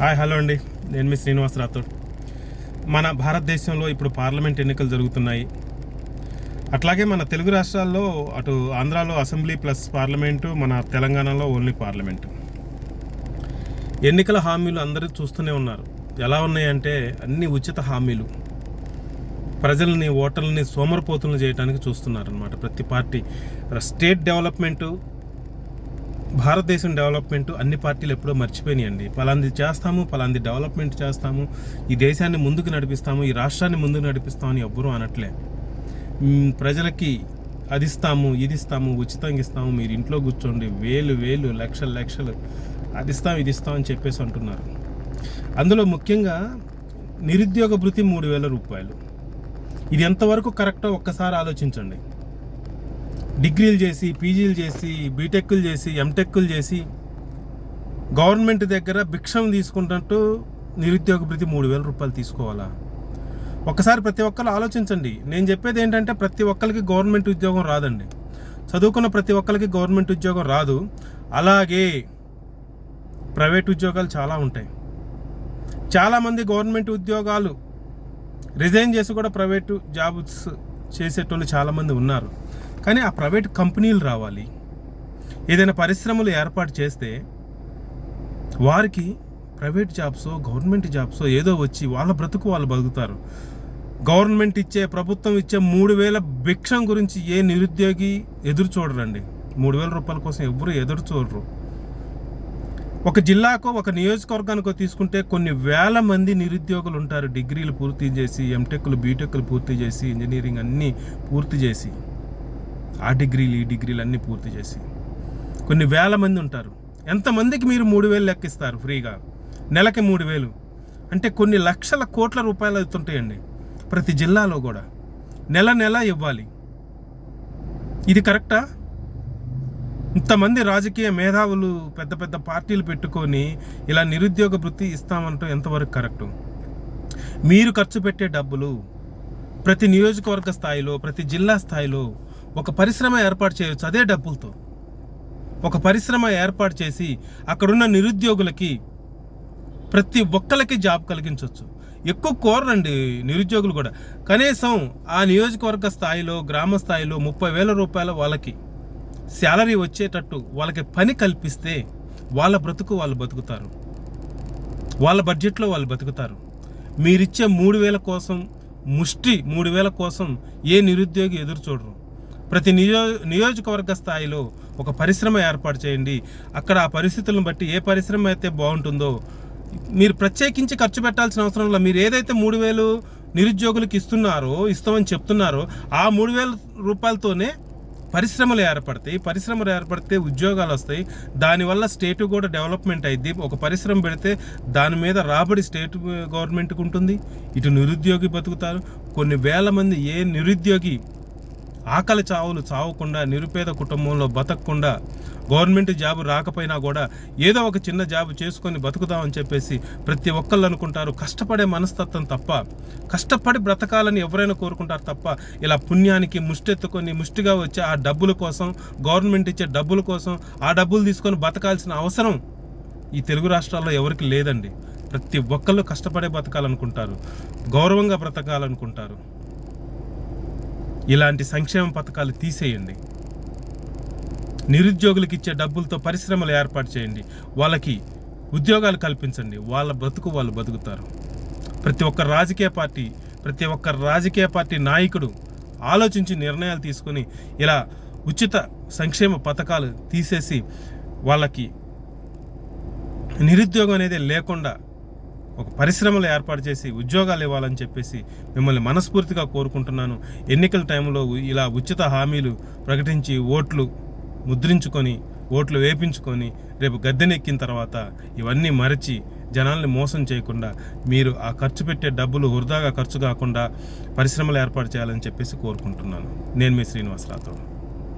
Hi hello అండి. నేను మీ శ్రీనివాస్ రాథోడ్. మన భారతదేశంలో ఇప్పుడు పార్లమెంట్ ఎన్నికలు జరుగుతున్నాయి. అట్లాగే మన తెలుగు రాష్ట్రాల్లో అటు ఆంధ్రాలో అసెంబ్లీ ప్లస్ పార్లమెంటు మన తెలంగాణలో ఓన్లీ పార్లమెంటు. ఎన్నికల హామీలు అందరూ చూస్తూనే ఉన్నారు. ఎలా ఉన్నాయంటే అన్ని ఉచిత హామీలు. ప్రజల్ని ఓటర్లని సోమరపోతులను చేయడానికి చూస్తున్నారనమాట ప్రతి పార్టీ. స్టేట్ డెవలప్మెంటు భారతదేశం డెవలప్మెంట్ అన్ని పార్టీలు ఎప్పుడో మర్చిపోయినాయండి పలాంది చేస్తాము పలాంది డెవలప్మెంట్ చేస్తాము ఈ దేశాన్ని ముందుకు నడిపిస్తాము ఈ రాష్ట్రాన్ని ముందుకు నడిపిస్తామని ఎవ్వరూ అనట్లే. ప్రజలకి అది ఇస్తాము ఇది ఇస్తాము ఉచితంగా ఇస్తాము మీరు ఇంట్లో కూర్చోండి వేలు వేలు లక్షలు లక్షలు అది ఇస్తాం ఇది ఇస్తాం అని చెప్పేసి అంటున్నారు. అందులో ముఖ్యంగా నిరుద్యోగ భృతి మూడు వేల రూపాయలు. ఇది ఎంతవరకు కరెక్టో ఒక్కసారి ఆలోచించండి. డిగ్రీలు చేసి పీజీలు చేసి బీటెక్లు చేసి ఎంటెక్లు చేసి గవర్నమెంట్ దగ్గర భిక్షం తీసుకున్నట్టు నిరుద్యోగ ప్రతి మూడు వేల రూపాయలు తీసుకోవాలా? ఒక్కసారి ప్రతి ఒక్కరు ఆలోచించండి. నేను చెప్పేది ఏంటంటే ప్రతి ఒక్కరికి గవర్నమెంట్ ఉద్యోగం రాదండి. చదువుకున్న ప్రతి ఒక్కరికి గవర్నమెంట్ ఉద్యోగం రాదు. అలాగే ప్రైవేట్ ఉద్యోగాలు చాలా ఉంటాయి. చాలామంది గవర్నమెంట్ ఉద్యోగాలు రిజైన్ చేసి కూడా ప్రైవేటు జాబ్స్ చేసేటోళ్ళు చాలామంది ఉన్నారు. కానీ ఆ ప్రైవేట్ కంపెనీలు రావాలి. ఏదైనా పరిశ్రమలు ఏర్పాటు చేస్తే వారికి ప్రైవేట్ జాబ్స్ గవర్నమెంట్ జాబ్స్ ఏదో వచ్చి వాళ్ళ బ్రతుకు వాళ్ళు బతుకుతారు. గవర్నమెంట్ ఇచ్చే ప్రభుత్వం ఇచ్చే మూడు వేల భిక్షం గురించి ఏ నిరుద్యోగి ఎదురు చూడరండి. మూడు వేల రూపాయల కోసం ఎవరు ఎదురు చూడరు. ఒక జిల్లాకో ఒక నియోజకవర్గానికో తీసుకుంటే కొన్ని వేల మంది నిరుద్యోగులు ఉంటారు. డిగ్రీలు పూర్తి చేసి ఎంటెక్లు బీటెక్లు పూర్తి చేసి ఇంజనీరింగ్ అన్నీ పూర్తి చేసి. ఆ డిగ్రీలు ఈ డిగ్రీలు అన్నీ పూర్తి చేసి. కొన్ని వేల మంది ఉంటారు. ఎంతమందికి మీరు మూడు వేలు లెక్కిస్తారు ఫ్రీగా? నెలకి మూడు వేలు. అంటే కొన్ని లక్షల కోట్ల రూపాయలు అవుతుంటాయండి. ప్రతి జిల్లాలో కూడా. నెల నెల ఇవ్వాలి. ఇది కరెక్టా? ఇంతమంది రాజకీయ మేధావులు పెద్ద పెద్ద పార్టీలు పెట్టుకొని ఇలా నిరుద్యోగ వృత్తి ఇస్తామంటూ ఎంతవరకు కరెక్టు? మీరు ఖర్చు పెట్టే డబ్బులు ప్రతి నియోజకవర్గ స్థాయిలో ప్రతి జిల్లా స్థాయిలో ఒక పరిశ్రమ ఏర్పాటు చేయొచ్చు అదే డబ్బులతో. ఒక పరిశ్రమ ఏర్పాటు చేసి అక్కడున్న నిరుద్యోగులకి ప్రతి ఒక్కరికి జాబ్ కలిగించవచ్చు ఎక్కువ కోరండి నిరుద్యోగులు కూడా. కనీసం ఆ నియోజకవర్గ స్థాయిలో గ్రామ స్థాయిలో ముప్పై వేల రూపాయల వాళ్ళకి శాలరీ వచ్చేటట్టు వాళ్ళకి పని కల్పిస్తే వాళ్ళ బ్రతుకు వాళ్ళు బతుకుతారు. వాళ్ళ బడ్జెట్లో వాళ్ళు బతుకుతారు. మీరిచ్చే మూడు వేల కోసం ముష్టి మూడు వేల కోసం ఏ నిరుద్యోగి ఎదురు చూడరు. ప్రతి నియో నియోజకవర్గ స్థాయిలో ఒక పరిశ్రమ ఏర్పాటు చేయండి. అక్కడ ఆ పరిస్థితులను బట్టి ఏ పరిశ్రమ అయితే బాగుంటుందో. మీరు ప్రత్యేకించి ఖర్చు పెట్టాల్సిన అవసరం లేదు. మీరు ఏదైతే మూడు వేలు నిరుద్యోగులకు ఇస్తున్నారో ఇస్తామని చెప్తున్నారో ఆ మూడు వేల రూపాయలతోనే పరిశ్రమలు ఏర్పడతాయి. పరిశ్రమలు ఏర్పడితే ఉద్యోగాలు వస్తాయి. దానివల్ల స్టేట్ కూడా డెవలప్మెంట్ అయింది ఒక పరిశ్రమ పెడితే దాని మీద రాబడి స్టేట్ గవర్నమెంట్కి ఉంటుంది. ఇటు నిరుద్యోగి బతుకుతారు. కొన్ని వేల మంది ఏ నిరుద్యోగి ఆకలి చావులు చావకుండా నిరుపేద కుటుంబంలో బతకకుండా గవర్నమెంట్ జాబ్ రాకపోయినా కూడా ఏదో ఒక చిన్న జాబ్ చేసుకొని బతుకుదామని చెప్పేసి ప్రతి ఒక్కళ్ళు అనుకుంటారు. కష్టపడే మనస్తత్వం తప్ప కష్టపడి బ్రతకాలని ఎవరైనా కోరుకుంటారు తప్ప ఇలా పుణ్యానికి ముష్టెత్తుకొని ముష్టిగా వచ్చే ఆ డబ్బుల కోసం గవర్నమెంట్ ఇచ్చే డబ్బుల కోసం ఆ డబ్బులు తీసుకొని బతకాల్సిన అవసరం ఈ తెలుగు రాష్ట్రాల్లో ఎవరికి లేదండి. ప్రతి ఒక్కళ్ళు కష్టపడే బతకాలనుకుంటారు. గౌరవంగా బ్రతకాలనుకుంటారు. ఇలాంటి సంక్షేమ పథకాలు తీసేయండి. నిరుద్యోగులకు ఇచ్చే డబ్బులతో పరిశ్రమలు ఏర్పాటు చేయండి. వాళ్ళకి ఉద్యోగాలు కల్పించండి. వాళ్ళ బ్రతుకు వాళ్ళు బతుకుతారు. ప్రతి ఒక్క రాజకీయ పార్టీ ప్రతి ఒక్క రాజకీయ పార్టీ నాయకుడు ఆలోచించి నిర్ణయాలు తీసుకొని ఇలా ఉచిత సంక్షేమ పథకాలు తీసేసి వాళ్ళకి నిరుద్యోగం అనేది లేకుండా ఒక పరిశ్రమలు ఏర్పాటు చేసి ఉద్యోగాలు ఇవ్వాలని చెప్పేసి మిమ్మల్ని మనస్ఫూర్తిగా కోరుకుంటున్నాను. ఎన్నికల టైంలో ఇలా ఉచిత హామీలు ప్రకటించి ఓట్లు ముద్రించుకొని ఓట్లు వేపించుకొని రేపు గద్దెనెక్కిన తర్వాత ఇవన్నీ మరచి జనాల్ని మోసం చేయకుండా మీరు ఆ ఖర్చు పెట్టే డబ్బులు వృధాగా ఖర్చు కాకుండా పరిశ్రమలు ఏర్పాటు చేయాలని చెప్పేసి కోరుకుంటున్నాను. నేను మీ శ్రీనివాసరాథోడ్